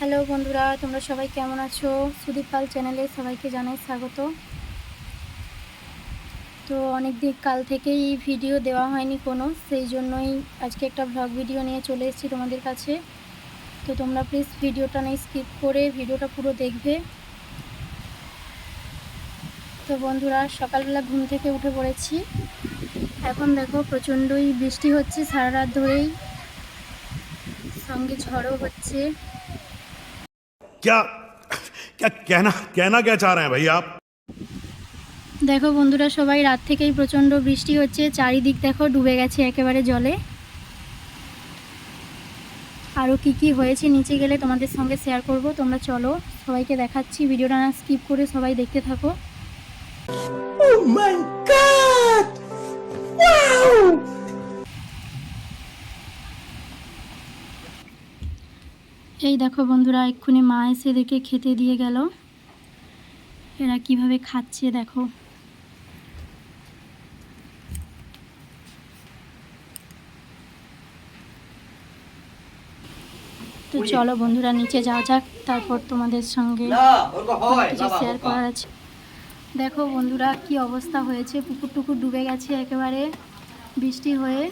Hello বন্ধুরা, তোমরা সবাই কেমন আছো? সুদীপ পাল চ্যানেলে সবাইকে জানাই স্বাগত। তো অনেক দিন কাল থেকেই ভিডিও দেওয়া হয়নি কোনো, সেই জন্যই আজকে একটা ভ্লগ ভিডিও নিয়ে চলে এসেছি তোমাদের কাছে। তো তোমরা প্লিজ ভিডিওটা নিয়ে স্কিপ করে ভিডিওটা পুরো দেখবে। তো বন্ধুরা, সকালবেলা ঘুম থেকে উঠে পড়েছি। এখন দেখো প্রচণ্ডই বৃষ্টি হচ্ছে সারা রাত ধরেই। সঙ্গে ঝড়ও হচ্ছে। क्या क्या कहना कहना क्या चाह रहे हैं भाई आप দেখো বন্ধুরা সবাই রাত থেকেই প্রচণ্ড বৃষ্টি হচ্ছে চারিদিক দেখো ডুবে গেছে একেবারে জলে আরও কি কি হয়েছে নিচে গেলে তোমাদের সঙ্গে শেয়ার করব তোমরা চলো সবাইকে দেখাচ্ছি ভিডিওটা না স্কিপ করে সবাই দেখতে থাকো এই দেখো বন্ধুরা এক্ষুনি মা এসে এদেরকে খেতে দিয়ে গেল। এরা কীভাবে খাচ্ছে দেখো। তো চলো বন্ধুরা নিচে যাওয়া যাক তারপর তোমাদের সঙ্গে কিছু শেয়ার করার আছে। দেখো বন্ধুরা কি অবস্থা হয়েছে পুকুর টুকুর ডুবে গেছে একেবারে। বৃষ্টি হয়ে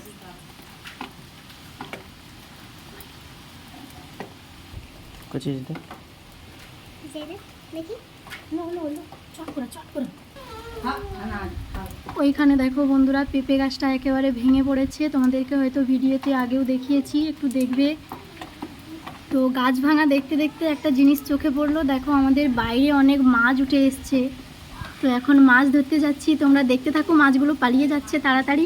ওইখানে দেখো বন্ধুরা, পেঁপে গাছটা একেবারে ভেঙে পড়েছে। তোমাদেরকে হয়তো ভিডিওতে আগেও দেখিয়েছি, একটু দেখবে। তো গাছ ভাঙা দেখতে দেখতে একটা জিনিস চোখে পড়ল। দেখো আমাদের বাইরে অনেক মাছ উঠে এসছে। তো এখন মাছ ধরতে যাচ্ছি। তোমরা দেখতে থাকো, মাছগুলো পালিয়ে যাচ্ছে তাড়াতাড়ি।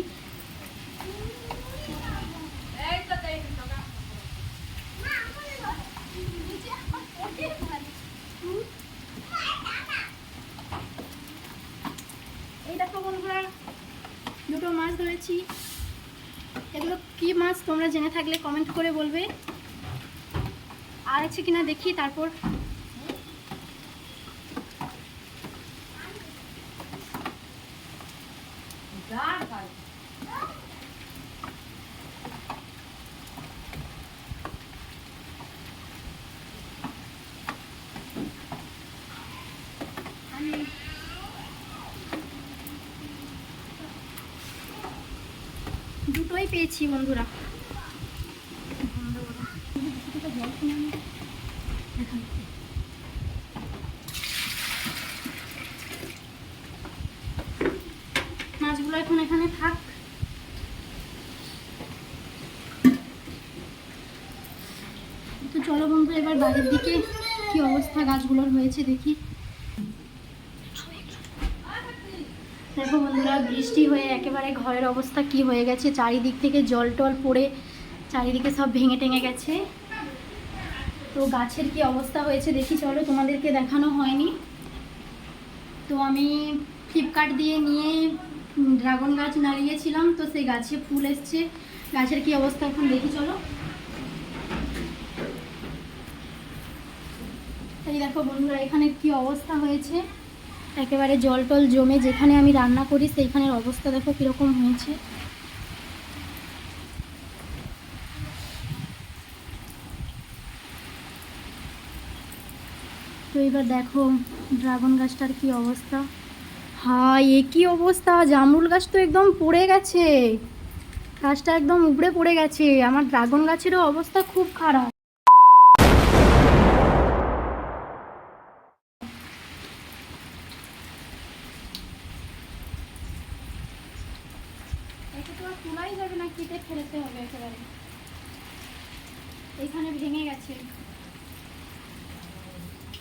দুটো মাছ ধরেছি। এগুলো কি মাছ তোমরা জেনে থাকলে কমেন্ট করে বলবে। আর আছে কিনা দেখি, তারপর পেয়েছি, বন্ধুরা। মাছগুলো এখন এখানে থাক। চলো বন্ধু, এবার বাড়ির দিকে কি অবস্থা? গাছগুলোর হয়েছে দেখি। দেখো বৃষ্টি হয়ে একেবারে ঘরের অবস্থা কি হয়ে গেছে? চারিদিক থেকে জল টল পড়ে চারিদিকে সব ভেঙে টেঙে গেছে। তো গাছের কি অবস্থা হয়েছে দেখি, চলো তোমাদেরকে দেখানো হয়নি। তো আমি ফ্লিপকার্ট দিয়ে নিয়ে ড্রাগন গাছ নাড়িয়েছিলাম, তো সেই গাছে ফুল এসছে। গাছের কি অবস্থা এখন দেখি, চলো। এই দেখো বন্ধুরা, এখানে কি অবস্থা হয়েছে? একেবারে জল টল জমে যেখানে আমি রান্না করি, সেইখানের অবস্থা দেখো কীরকম হয়েছে। তো এবার দেখো ড্রাগন গাছটার কি অবস্থা। হাই এ কি অবস্থা? জামরুল গাছ তো একদম পড়ে গেছে। গাছটা একদম উপড়ে পড়ে গেছে। আমার ড্রাগন গাছেরও অবস্থা খুব খারাপ। তোলাই যাবে না, কেটে ফেলতে হবে একেবারে। এখানে ভেঙে গেছে।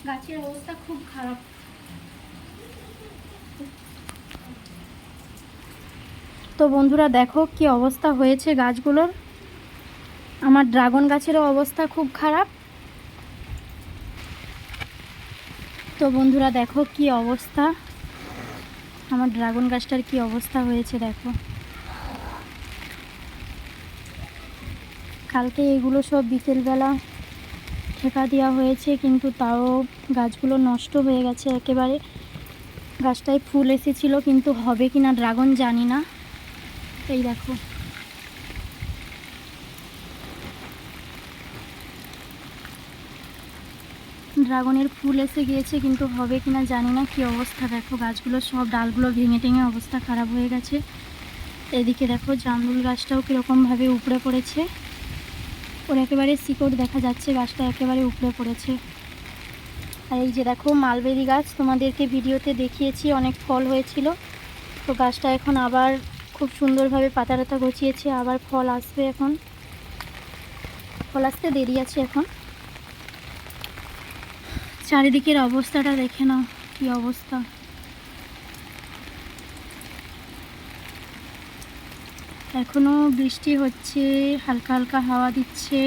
গাছের অবস্থা খুব খারাপ। তো বন্ধুরা দেখো কি অবস্থা হয়েছে গাছগুলোর। আমার ড্রাগন গাছেরও অবস্থা খুব খারাপ। তো বন্ধুরা দেখো কি অবস্থা। আমার ড্রাগন গাছটার কি অবস্থা হয়েছে দেখো। কালকে এগুলো সব বিকেলবেলা ঠেকা দেওয়া হয়েছে, কিন্তু তাও গাছগুলো নষ্ট হয়ে গেছে একেবারে। গাছটায় ফুল এসেছিল, কিন্তু হবে কি না ড্রাগন জানি না। এই দেখো। ড্রাগনের ফুল এসে গিয়েছে, কিন্তু হবে কি না জানি না। কি অবস্থা দেখো, গাছগুলো সব, ডালগুলো ভেঙে টেঙে অবস্থা খারাপ হয়ে গেছে। এদিকে দেখো, জামরুল গাছটাও কীরকমভাবে উপড়ে পড়েছে। ওর একেবারে শিকড় দেখা যাচ্ছে, গাছটা একেবারে উপড়ে পড়েছে। আর এই যে দেখো, মালবেরি গাছ, তোমাদেরকে ভিডিওতে দেখিয়েছি, অনেক ফল হয়েছিল। তো গাছটা এখন আবার খুব সুন্দরভাবে পাতা টাতা গছিয়েছে আবার ফল আসবে এখন। ফল আসতে দেরি আছে এখন। চারিদিকের অবস্থাটা দেখে নাও, কি অবস্থা। এখনও বৃষ্টি হচ্ছে, হালকা হালকা হাওয়া দিচ্ছে।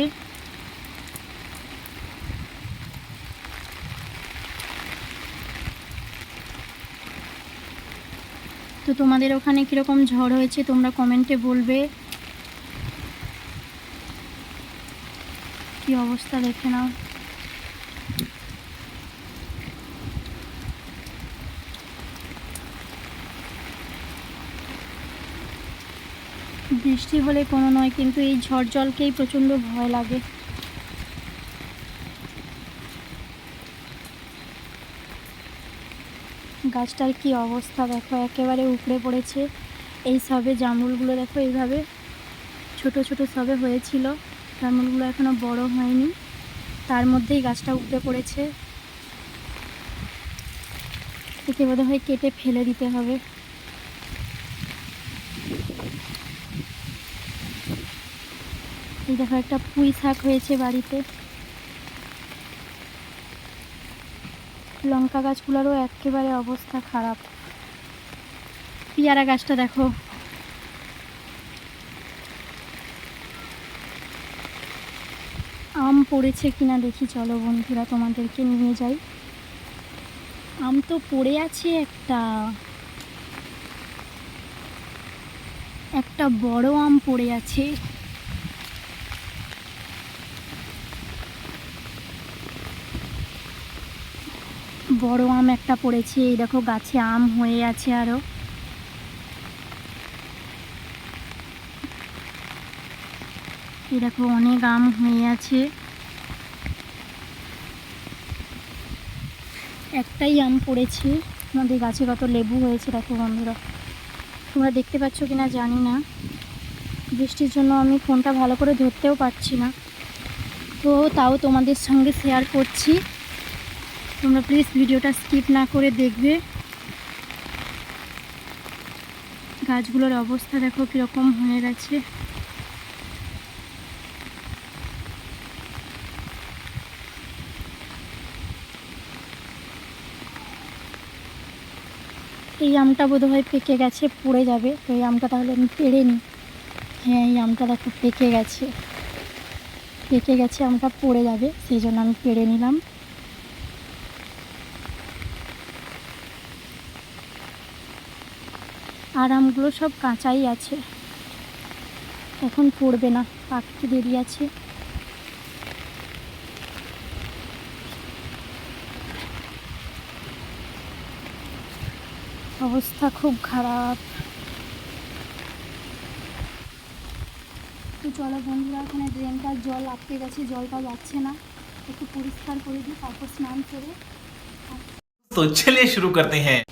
তো তোমাদের ওখানে কীরকম ঝড় হয়েছে তোমরা কমেন্টে বলবে। কি অবস্থা দেখে নাও। বৃষ্টি হলে কোনো নয়, কিন্তু এই ঝড় জলকেই প্রচণ্ড ভয় লাগে। গাছটার কি অবস্থা দেখো, একেবারে উপড়ে পড়েছে। এই সবে জামরুলগুলো দেখো, এইভাবে ছোট ছোট সবে হয়েছিল। জামরুলগুলো এখনও বড় হয়নি। তার মধ্যেই গাছটা উপড়ে পড়েছে। একে বোধ হয় কেটে ফেলে দিতে হবে। এই দেখো, একটা পুঁই শাক হয়েছে বাড়িতে। লঙ্কা গাছগুলোরও একেবারে অবস্থা খারাপ। পেয়ারা গাছটা দেখো। আম পড়েছে কিনা দেখি, চলো বন্ধুরা, তোমাদেরকে নিয়ে যাই। আম তো পড়ে আছে একটা। একটা বড় আম পড়ে আছে। বড় আম একটা পড়েছে, এই দেখো গাছে আম হয়ে আছে আরও। এই দেখো অনেক আম হয়ে আছে। একটাই আম পড়েছে, আমাদের গাছে কত লেবু হয়েছে, দেখো বন্ধুরা। তোমরা দেখতে পাচ্ছ কিনা জানি না। বৃষ্টির জন্য আমি ফোনটা ভালো করে ধরতেও পারছি না। তো তাও তোমাদের সঙ্গে শেয়ার করছি। তোমরা প্লিজ ভিডিওটা স্কিপ না করে দেখবে। গাছগুলোর অবস্থা দেখো কীরকম হয়ে গেছে। এই আমটা বোধহয় পেকে গেছে, পড়ে যাবে। তো এই আমটা তাহলে আমি পেড়ে নিই হ্যাঁ এই আমটা দেখো পেকে গেছে। পেকে গেছে, আমটা পড়ে যাবে, সেই জন্য আমি পেড়ে নিলাম। আরামগুলো সব কাঁচাই আছে। এখন পড়বে না পাকতে দেরি আছে। অবস্থা খুব খারাপ। একটু চলো বন্ধুরা ওখানে ড্রেনটার জল আটকে গেছে, জলটা যাচ্ছে না। একটু পরিষ্কার করে দিই, তারপর স্নান করে। তো চলে শুরু করতে হ্যাঁ।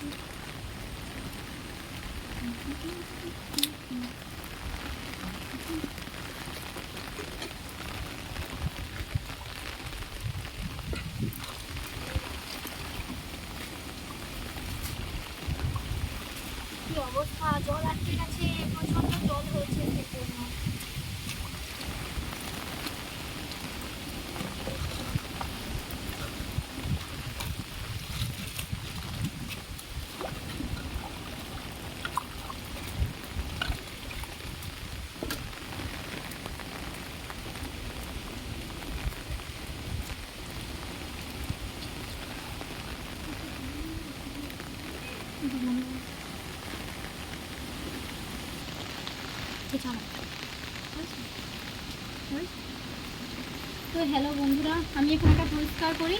তো হ্যালো বন্ধুরা, আমি এখন এটা পরিষ্কার করি।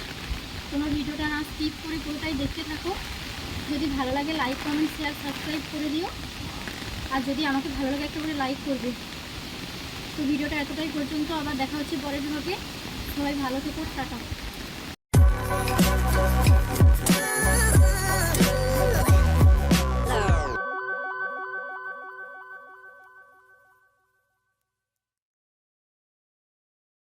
তোমরা ভিডিওটা না স্কিপ করে পুরোটাই দেখতে থাকো। যদি ভালো লাগে লাইক কমেন্ট শেয়ার সাবস্ক্রাইব করে দিও। আর যদি আমাকে ভালো লাগে, একটা করে লাইক করবে। তো ভিডিওটা এতটাই পর্যন্ত, আবার দেখা হচ্ছে পরের ভাগে সবাই ভালো থেকো, টাটা।